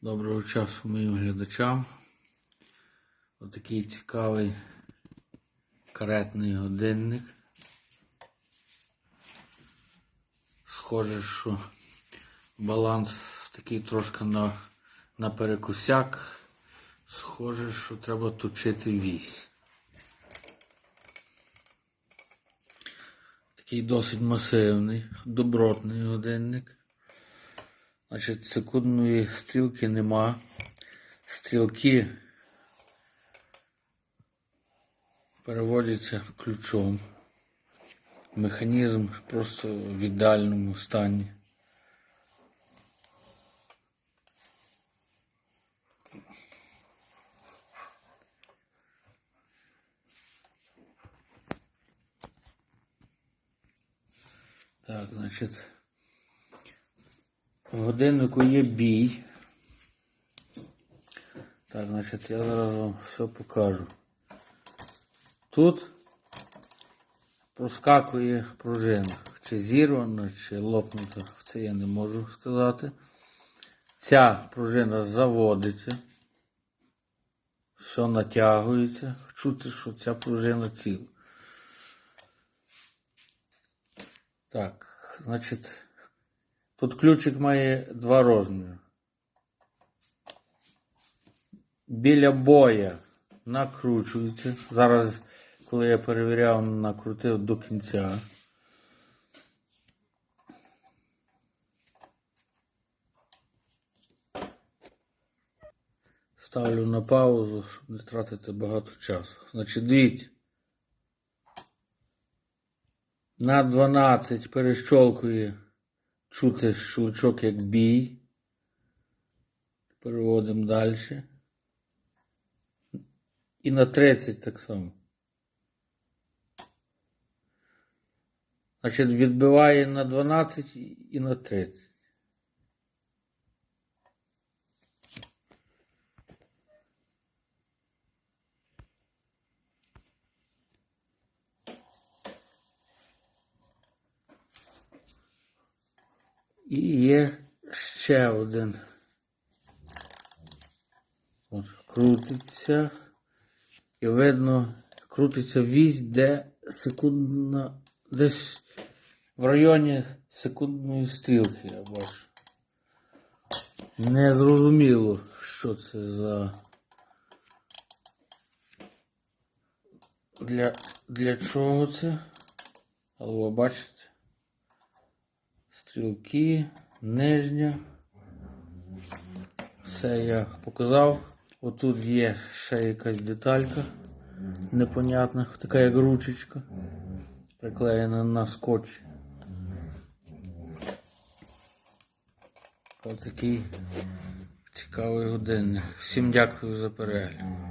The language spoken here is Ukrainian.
Доброго часу моїм глядачам. Отакий цікавий каретний годинник. Схоже, що баланс такий трошки на, на перекусяк. Схоже, що треба точити вісь. Такий досить масивний, добротний годинник. Значить, секундної стрілки нема. Стрілки переводяться ключом. Механізм просто в ідеальному стані. Так, значить. В годиннику є бій. Так, значить, я зараз вам все покажу. Тут проскакує пружина. Чи зірвана, чи лопнута. Це я не можу сказати. Ця пружина заводиться. Все натягується. Чути, що ця пружина ціла. Так, значить. Тут ключик має два розміри. Біля боя накручується. Зараз, коли я перевіряв, накрутив до кінця. Ставлю на паузу, щоб не тратити багато часу. Значить, дивіться. На 12 перещолкує чути щелчок як бій. Переводимо далі. І на 30 так само. Значить, відбиває на 12 і на 30. І є ще один. От, крутиться. І видно, крутиться вісь, де секундна, десь в районі секундної стрілки, я бачу. Не зрозуміло, що це за. Для, для чого це? Але ви бачите? Стрілки, нижня. Все я показав. Отут є ще якась деталька непонятна, така як ручечка, приклеєна на скотч. Ось такий цікавий годинник. Всім дякую за перегляд.